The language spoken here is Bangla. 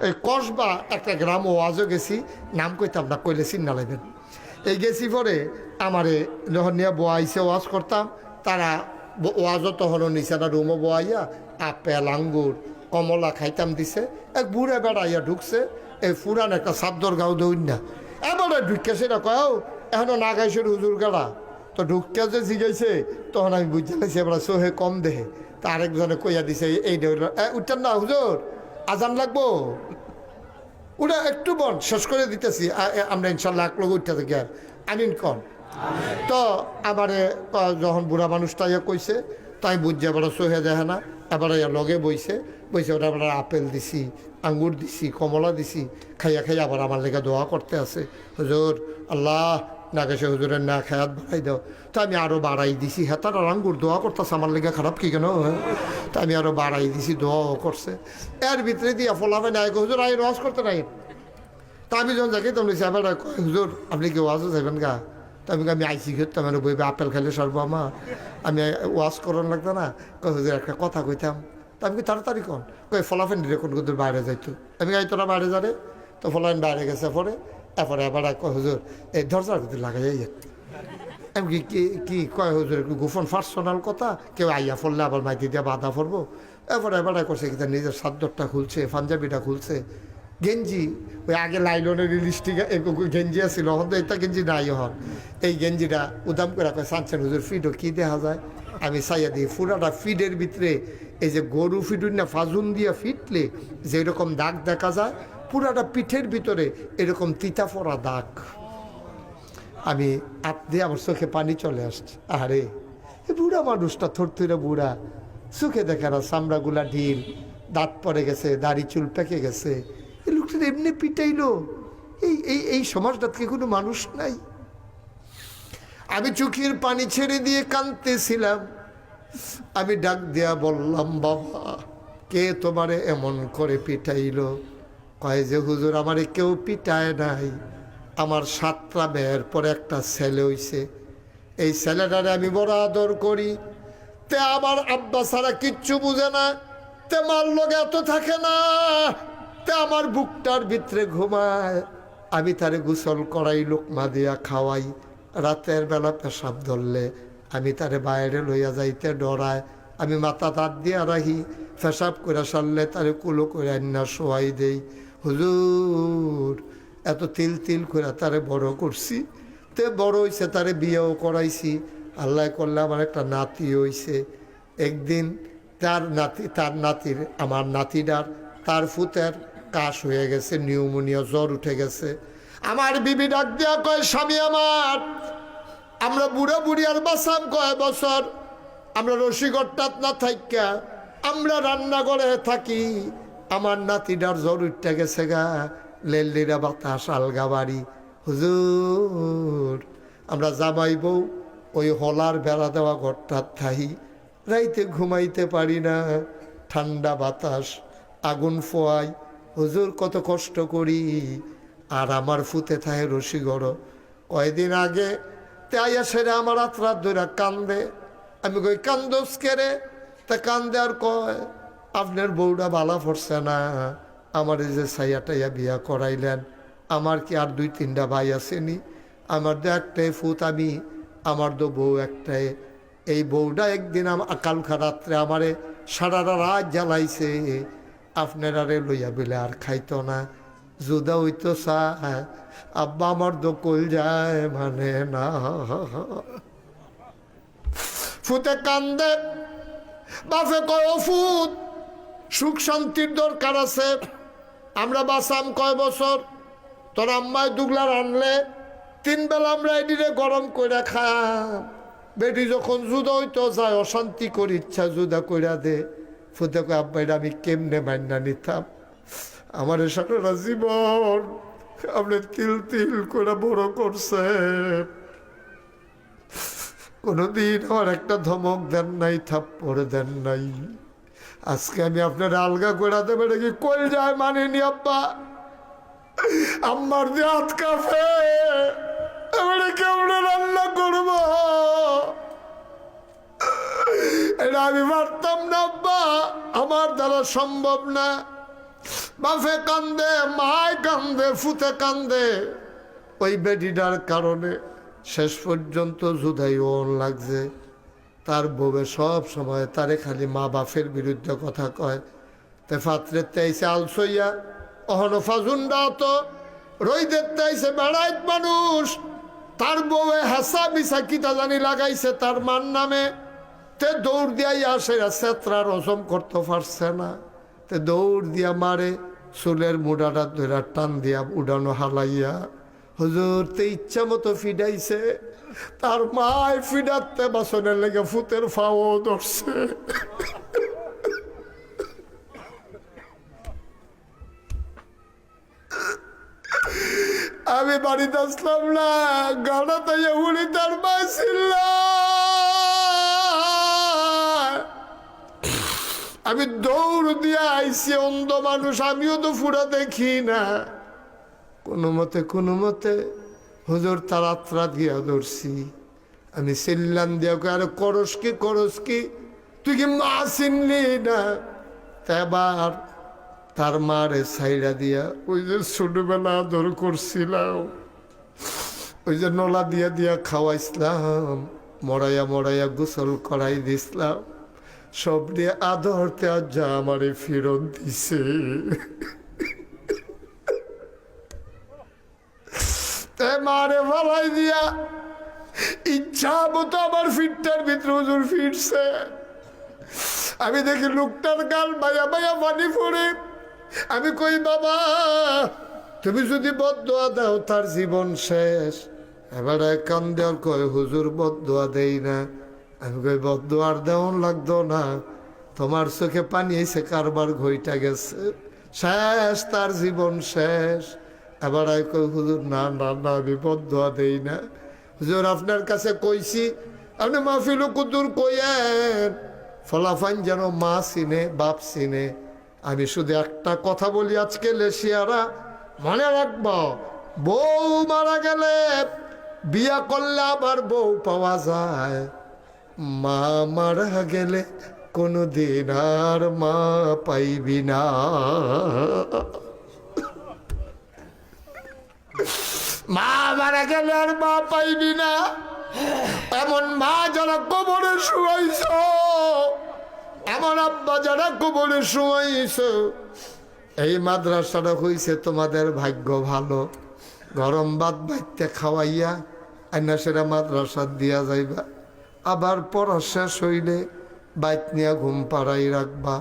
এই কসবা একটা গ্রাম ওয়াজও গেছি নাম কইতাম না কইলে চিন্না লাগবেন এই গেছি পরে আমারে যখন নিয়ে বোয়াইছে ওয়াজ করতাম তারা ওয়াজও তখন নিচে না রুমও বোয়াইয়া আপেল আঙ্গুর কমলা খাইতাম দিছে। এক বুড়ে বেড়াইয়া ঢুকছে এই ফুরান একটা সাদ্দর গাও দৌড় না। এবারে ঢুকে সেটা কয় "ও, এখনও না গাইছে হুজুর গাড়া তো ঢুকিয়া যে জিগাইছে তখন আমি বুঝতে পারছি এবার সোহে কম দেহে। তা আরেকজনে কইয়া দিছে এই উঠতেন না হুজুর। আজান লাগবো? ওটা একটু বন শেষ করে দিতেছি। আমরা ইনশাল্লাহ এক লোক উঠতে থাকি আর। আমিন কন। তো আমারে যখন বুড়া মানুষটা ইয়ে কইছে, তাই বুঝছে এবার সোহে দেখে না। এবার লগে বইছে। বইছে ওটা আবার আপেল দিছি, আঙ্গুর দিছি, কমলা দিছি, খাইয়া খাইয়া আবার আমার লেগে দোয়া করতে আছে। হুজুর, আল্লাহ না গেছে হুজুরের না খায়াত বাড়াই দাও। তা আমি আরও বাড়াই দিছি। হেতার আর আঙ্গুর দোয়া করতেছে। আমার লেগে খারাপ কি কেন? হ্যাঁ? তো আমি আরও বাড়াই দিছি দোয়াও করছে। এর ভিতরে দিয়া ফলাফে নাই গো, হুজুর আই রস করতে নাই? তা আমি যখন যাকে তুমি আবার কয়, হুজুর আপনি কি ওয়াজও যাবেন গা? তো আমি আমি আইসি খেতাম মানে বইবে আপেল খেলে সর্ব আমার আমি ওয়াজ করার লাগতো না? কই হুজুর একটা কথা কইতাম। তা আমি তাড়াতাড়ি কন। কই ফলাফেন কোন কোন বাইরে যাইতো। আমি গাই তোরা বাইরে যারে তো ফলাফেন বাইরে গেছে পরে। এরপরে এবার কয় হুজুর এই দরজার ভিতরে লাগাই যাই আমি কি কি কয় হুজুর গোপন পার্সোনাল কথা, কেউ আইয়া পড়লে আবার মাইতি দিয়ে বাধা পড়ব এরপরে এবার করছে কি তার নিজের সাদ্দরটা খুলছে, পাঞ্জাবিটা খুলছে। গেঞ্জি, ওই আগে লাইলনের লিস্টিক গেঞ্জি আছিল হন তো এটা গেঞ্জি নাই হন এই গেঞ্জিটা উদাম করে কয় সানছেন হুজুর, ফিডও কী দেখা যায়? আমি চাইয়া দিই পুরাটা ফিডের ভিতরে এই যে গরু ফিডুর না, ফাজুন দিয়া ফিটলে যেরকম দাগ দেখা যায় পুরাটা পিঠের ভিতরে এরকম তিতা পড়া দাগ। আমি আপ দিয়ে আমার চোখে পানি চলে আসছে। আরে বুড়া মানুষটা থরথরে বুড়া। চোখে দেখে না চামড়াগুলা ঢিল, দাঁত পড়ে গেছে, দাড়ি চুল পেকে গেছে। এই লোকটা এমনি পিটাইলো। এই এই এই সমাজটাতে কি কোনো মানুষ নাই? আমি চোখের পানি ছেড়ে দিয়ে কাঁদতেছিলাম। আমি ডাক দেয়া বললাম, বাবা, কে তোমারে এমন করে পিটাইলো? কয় যে, হুজুর, আমারে কেউ পিটায় নাই। আমার সাতটা মেয়ের পরে একটা ছেলে হইছে। এই ছেলেটারে আমি বড় আদর করি। তে আমার আব্বা ছাড়া কিচ্ছু বুঝে না। তে মার লগে এত থাকে না। তে আমার বুকটার ভিতরে ঘুমায়। আমি তারে গোসল করাই, লোকমা দিয়া খাওয়াই। রাতের বেলা পেশাব ধরলে আমি তারে বাইরে লইয়া যাইতে ডরায়। আমি মাথা তাত দিয়া রাখি। পেশাব করে সারলে তারে কুলো করে আন্না শোয়াই দেই। হুজুর, এত তিল তিল করে তারে বড় করছি। তে বড় হইছে, তারে বিয়েও করাইছি। আল্লাহ করলে আমার একটা নাতি হইছে। একদিন তার নাতি, তার নাতির, আমার নাতিটার, তার ফুতের কাশ হয়ে গেছে, নিউমোনিয়া জ্বর উঠে গেছে। আমার বিবি ডাক দেওয়া কয়, স্বামী আমার, আমরা বুড়া বুড়ি আর বাসাম কয় বছর? আমরা রসিকটাত না থাইকা আমরা রান্নাঘরে থাকি আমার নাতিটার জ্বর উঠতে গেছে গা। লেল্লিরা বাতাস, আলগা বাড়ি। হুজুর, আমরা জামাই বউ, ওই হলার বেড়া দেওয়া ঘরটার থাই রাইতে ঘুমাইতে পারি না, ঠান্ডা বাতাস, আগুন ফোয়াই। হুজুর, কত কষ্ট করি, আর আমার ফুতে থাহে রসিগড় কয়দিন আগে তাইয়া সেরে আমার আত্রাত ধরে কান্দে। আমি কই, কান্দোস কেরে তা কান্দে আর কয় আপনার বউটা বালা পড়ছে না? আমার এই যে সাইয়া টাইয়া বিয়া করাইলেন, আমার কি আর দুই তিনটা ভাই আসেনি? আমার তো একটাই ফুত, আমি, আমার তো বউ একটাই। এই বউটা একদিন কালকা রাত্রে আমারে সারা রাত জ্বালাইছে। আপনারারে লইয়া বেলে আর খাইতো না। জুদা হইতো সা, আব্বা আমার দোকল যায় মানে না। ফুতে কান্দে বাফে কয়, "ও ফুত সুখ শান্তির দরকার আছে। আমরা বাসাম কয় বছর? তোর আম্মায় দুগলার আনলে, তিন বেলা আমরা এদিকে গরম করে খাম বেটি যখন জুদা হইতো, যায় অশান্তি করি, ইচ্ছা জুদা কইরা দে। ফুদে কয় আব্বা এটা আমি কেমনে মান্না নিতাম? আমার সারা জীবন আপনি তিল তিল করে বড় করছে কোনোদিন আমার একটা ধমক দেন নাই, থাপ্পড় দেন নাই। আজকে আমি আপনার আলগা করে দেবে নাকি কই যায় মানিনি, আব্বা? আম্মার দিয়ে হাত কাফে এবারে কেমন রান্না করব? এটা আমি পারতাম না, আব্বা। আমার দ্বারা সম্ভব না। বাফে কান্দে, মায় কান্দে, ফুতে কান্দে। ওই বেডিটার কারণে শেষ পর্যন্ত জুদাই ওন লাগছে। তার বউয়ে সব সময় তারে খালি মা বাপের বিরুদ্ধে কথা কয়। তে ফাত্রের তেইছে আলসইয়া, অহন ফাজুন্ডা তো রই দেখতে আইছে বেড়াইত মানুষ। তার বউয়ে হাসা বিসা কিতা জানি লাগাইছে তার মান নামে। তে দৌড় দিয়াই আসে সেত্রা রসম করতে পারছে না। তে দৌড় দিয়া মারে চুলের মুডাটা ধরে টান দিয়া উডানো হালাইয়া। হুজুর, তে ইচ্ছা মতো ফিডাইছে, তার মায় ফিডাতে বাসনের লেগে ফুতের ফাও ধরছে। আমি বাড়িতে আসলাম না, গাড়া উড়ি তার মাছিল আমি দৌড় দিয়ে আইসি অন্ধ মানুষ, আমিও তো ফুরা দেখি না। কোনো মতে কোনো মতে হুজুর তারাত্রা দিয়া ধরছি। আমি সিল্লান দিয়া আরে করস কি করস কি? তুই কি মা চিনলি না? তা এবার তার মারে সাইডা দিয়া ওই যে ছোটবেলা আদর করছিলাম, ওই যে নলা দিয়া দিয়া খাওয়াইছিলাম, মরাইয়া মরাইয়া গোসল করাই দিছিলাম। সব দিয়ে আদরতে আজ যা আমারে ফেরত দিছে। তে মারে ভালাই দিয়া। ইচ্ছা মতো আমার ফিটটার ভিতরে হুজুর ফিরছে। আমি দেখি লোকটার গাল বাইয়া বাইয়া পানি পড়ে। আমি কই, বাবা, তুমি যদি বদোয়া দাও, তার জীবন শেষ। এবার কান দেওয়ার কয়, হুজুর বদোয়া দেই না। আমি কই বদোয়ার দেওয়ান লাগতো না। তোমার চোখে পানি এসে কারবার ঘইটা গেছে। শেষ, তার জীবন শেষ। এবার আমি কই হুজুর, না না না, আমি বদোয়া দেই না। হুজুর, আপনার কাছে কইছি, আপনি মাহফিল কুতুর কইয়েন। ফলাফাইন যেন মা চিনে, বাপ চিনে। আমি শুধু একটা কথা বলি আজকে লেশিয়ারা মনে রাখব, বউ মারা গেলে বিয়া করলে আবার বউ পাওয়া যায়। মা মারা গেলে কোনো দিন আর মা পাইবি না। মা মারা গেলে আর মা পাইবি না। এমন মা যারা কবরে শুয়াইছ, এমন আব্বা যারা কবরে শুয়াইছ, এই মাদ্রাসাটা হইছে তোমাদের ভাগ্য ভালো। গরম ভাত বাইতে খাওয়াইয়া আইনা সেরা মাদ্রাসা দিয়া যাইবা। আবার পড়া শেষ হইলে বাইত নিয়া ঘুম পাড়াই রাখবা।